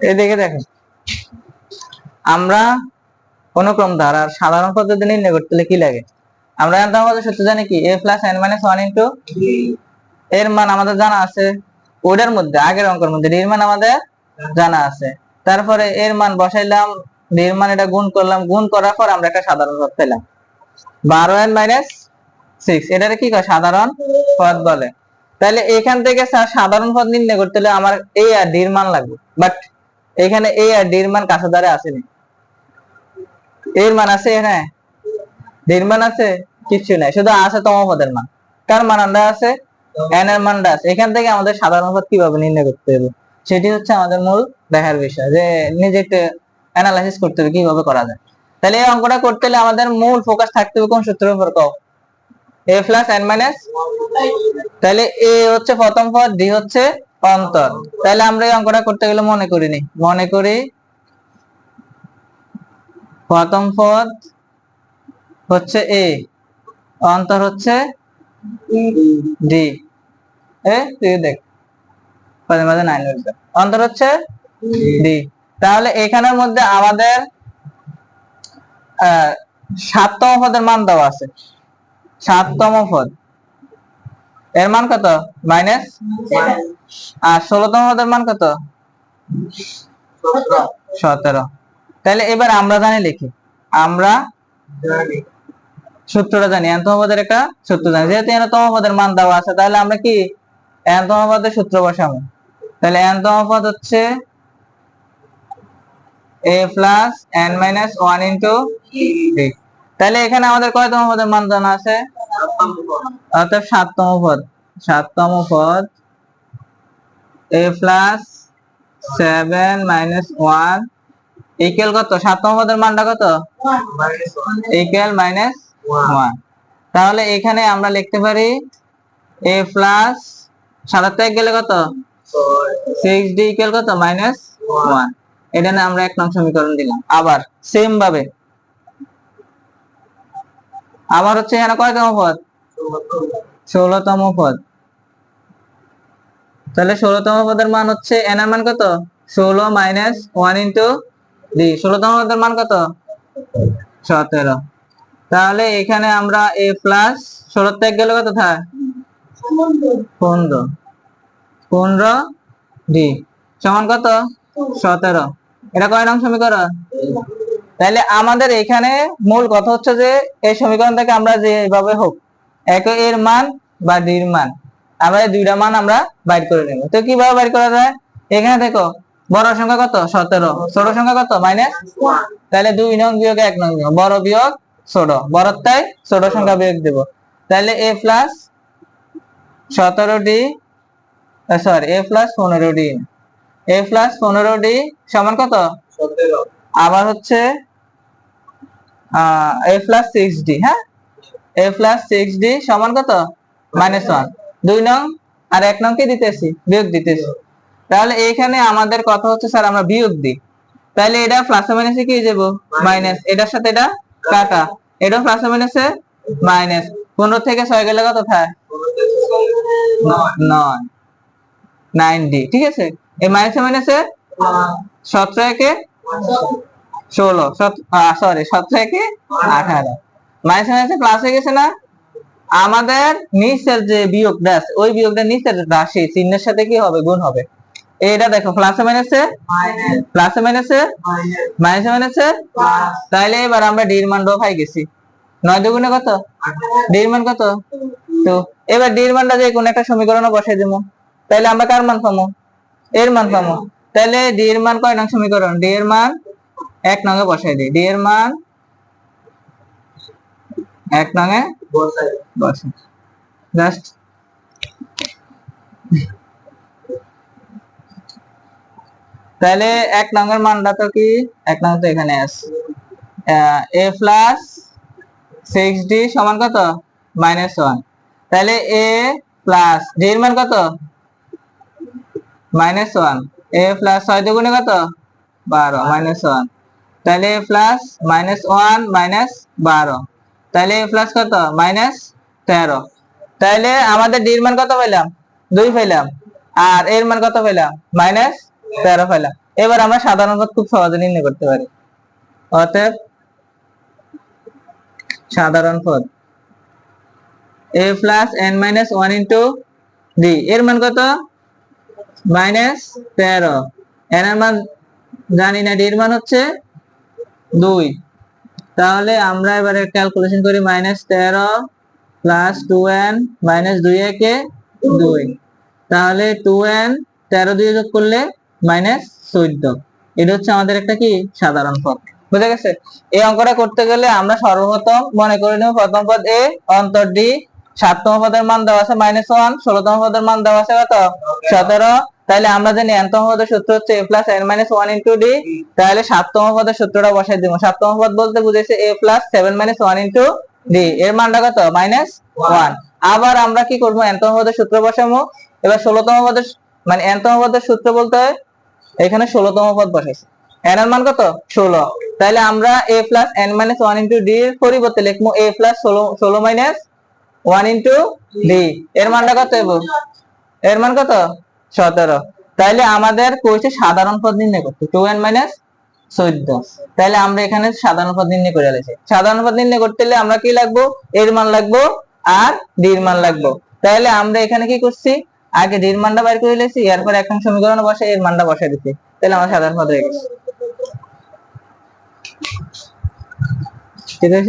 এদিকে দেখো আমরা অনুক্রম ধারার সাধারণ পদ্ধতি নির্ণয় করতে হলে কি লাগে? আমরা আমাদের সূত্র জানি কি? A plus N minus one into এর মান আমাদের জানা আছে ওটার মধ্যে, আগের অঙ্কের মধ্যে। এর মান আমাদের জানা আছে। তারপরে এর মান বসাইলাম, এর মান এটা গুণ করলাম। গুণ করার পর আমরা একটা সাধারণ পদ পেলাম। বারো এন মাইনাস সিক্স এটারে কি কয়? সাধারণ পদ বলে। তাহলে এখান থেকে সাধারণ পদ নির্ণয় করতে হলে আমার এই আর ডির মান লাগবে। বাট এখানে এ আর ডির মান কাছে দ্বারা আসেনি। এর মান আছে হ্যাঁ ডির মান আছে? কিচ্ছু নাই, শুধু আছে তম পদের মান। কার মান আন্ডা আছে? এন এর মানটা আছে। এখান থেকে আমাদের সাধারণ পদ কীভাবে নির্ণয় করতে হবে? সেটি হচ্ছে আমাদের মূল দেখার বিষয় যে নিজে একটু অ্যানালাইসিস করতে হবে কীভাবে করা যায়। তাহলে এই অঙ্কটা করতে হলে আমাদের মূল ফোকাস থাকতে হবে কোন সূত্রের উপর কও? এ প্লাস এন মাইনাস তাহলে এ হচ্ছে প্রথম পদ ডি হচ্ছে অন্তর। তাহলে আমরা এই অঙ্কটা করতে গেলে মনে করিনি। মনে করি প্রথম পদ হচ্ছে এ অন্তর হচ্ছে ডি এ, তুই দেখ। মাঝে অন্তর হচ্ছে ডি তাহলে এখানের মধ্যে আমাদের সাততম পদের মান দেওয়া আছে। সাততম পদ। এর মান কত? মাইনাস? আর ষোলতম পদের মান কত? সতেরো। তাহলে এবার আমরা জানি লিখি। আমরা সূত্রটা জানি। এনতম পদের একটা সূত্র জানি। যেহেতু এনতম পদের মান দেওয়া আছে তাহলে আমরা কি এনতম পদের সূত্র বসাবো? তাহলে এনতম পদ হচ্ছে A plus N minus one into তাহলে এখানে আমাদের কয়তম পদের মান জানা আছে? অর্থাৎ সাততম পদ। সাততম পদ, A plus seven minus one equal কত? সাততম পদের মানটা কত? ইকুয়াল মাইনাস ওয়ান তাহলে এখানে আমরা লিখতে পারি, এ প্লাস সাতাত্তর গেলে কত? সিক্স ডি ইকুয়াল কত? মাইনাস ওয়ান এটা না আমরা এক নং সমীকরণ দিলাম। আবার সেম ভাবে। আবার হচ্ছে এখানে কয়তম পদ? ষোলতম পদ। তাহলে ষোলতম পদের মান হচ্ছে এন এর মান কত? ষোলো মাইনাস ওয়ান ইন্টু ডি ষোলতম পদের মান কত? সতেরো। তাহলে এখানে আমরা এ প্লাস ষোলো ত্যাগ গেলে কত থাকে পনেরো। পনেরো ডি সমান কত? সতেরো। এটা কয় নং সমীকরণ? তাহলে আমাদের এখানে মূল কথা হচ্ছে যে, এই সমীকরণ থেকে আমরা যেভাবে হোক এক এর মান বা ডির মান। আমরা এই দুইটা মান আমরা বাইর করে নেব। তো কীভাবে বাইর করা যায়? এখানে দেখো বড় সংখ্যা কত? সতেরো। ছোট সংখ্যা কত? মাইনাস তাহলে দুই নং বিয়োগ এক নং বিয়োগ। বড় বিয়োগ ছোট। বড়টাই ছোট সংখ্যা বিয়োগ দেব। তাহলে এ প্লাস সতেরো ডি সরি এ প্লাস পনেরো ডি এ প্লাস পনেরো ডি সমান কত? আবার হচ্ছে এ প্লাস সিক্স ডি হ্যাঁ? এ প্লাস সিক্স ডি সমান কত? মাইনাস ওয়ান দুই নং আর এক নং কি দিতেছি? বিয়োগ দিতেছি। তাহলে এইখানে আমাদের কথা হচ্ছে, স্যার, আমরা বিয়োগ দিই। তাহলে এটা প্লাসে মাইনাসে কি যাব? মাইনাস এটার সাথে এটা কাটা। এটা প্লাসে মাইনাসে মাইনাস পনেরো থেকে ছয় গেলে কত থাকে? নয়। নাইন ডি ঠিক আছে? এই মাইনাসে মাইনাসে সতেরো একে ষোলো। সরি সতেরো একে আঠারো। মাইনাসে প্লাস হয়ে গেছে না? আমাদের নিচের যে বিয়োগটা আছে ওই বিয়োগটা নিচের রাশি চিহ্নের সাথে কি হবে? গুণ হবে। এটা দেখো প্লাসে মাইনাসে প্লাসে মাইনাসে মাইনাসে মাইনাসে তাইলে এবার আমরা ডির পাই গেছি। নয় দুগুণে কত? ডির মান কত? তো এবার ডির মানটা যে কোন একটা সমীকরণে বসাই দেবো। তাইলে আমরা কার মান পাবো? এর মান পাবো। তাহলে ডি এর মান কয় নং সমীকরণ? ডি এর মান এক নঙে বসাই দিই। ডি এর মান এক নঙে জাস্ট তাহলে এক নঙের মানটা তো কি? এক নং তো এখানে আছে। এ প্লাস সিক্স ডি সমান কত? মাইনাস ওয়ান তাহলে এ প্লাস ডি এর মান কত? মাইনাস ওয়ান এ প্লাস ছয় দুগুণে কত? বারো। মাইনাস ওয়ান তাহলে a plus minus one minus বারো। তাহলে এ প্লাস কত? মাইনাস তেরো। তাহলে আমাদের ডির মান কত পেলাম? দুই পেলাম। আর এর মান কত পেলাম? মাইনাস তেরো পেলাম। এবার আমরা সাধারণ পদ খুব সহজে নির্ণয় করতে পারি। অতএব সাধারণ পদ। A plus n minus one into d এর মান কত? মাইনাস তেরো। এন এর মান জানি না। ডি এর মান হচ্ছে দুই। তাহলে আমরা এবারে ক্যালকুলেশন করি মাইনাস তেরো প্লাস টু এন মাইনাস দুই একে দুই। তাহলে টু এন তেরো দিয়ে যোগ করলে মাইনাস চোদ্দ। এটা হচ্ছে আমাদের একটা কি? সাধারণ পদ। বুঝে গেছে? এই অঙ্কটা করতে গেলে আমরা সর্বপ্রথম মনে করে নেব, প্রথম পদ এ অন্তর ডি সাততম পদের মান দেওয়া আছে মাইনাস ওয়ান ষোলতম পদের মান দেওয়া আছে কত? সতেরো। তাহলে আমরা জানি এনতম পদের সূত্র হচ্ছে a plus n minus one into d তাহলে সাততম পদের সূত্রটা বসাই দিব। সাততম পদ বলতে বুঝেছে a plus seven minus one into d এর মানটা কত? মাইনাস ওয়ান আবার আমরা কি করব? এনতম পদের সূত্র বসাবো। এবার ষোলতম পদের মানে এনতম পদের সূত্র বলতে এখানে ষোলতম পদ বসাইছে। এন এর মান কত? ষোলো। তাহলে আমরা a plus n minus one into d এর পরিবর্তে লিখব এ প্লাস ষোলো ষোলো মাইনাস ওয়ান ইন্টু ডি এর মানটা কত এর মান কত? সতেরো। তাইলে আমাদের কইছে সাধারণ পদ নির্ণয় করতে টু এন মাইনাস চোদ্দ। তাহলে আমরা এখানে সাধারণ পদ নির্ণয় করে আলেছি সাধারণ পদ নির্ণয় করতে হলে আমরা কি লাগবো? এর মান লাগবো আর ডির মান লাগবো। তাহলে আমরা এখানে কি করছি? আগে ডির মানটা বাইর করে লেছি এরপর এখন সমীকরণ বসে এর মানটা বসাই দিচ্ছি। তাহলে আমার সাধারণ পদ হয়ে গেছে। আছে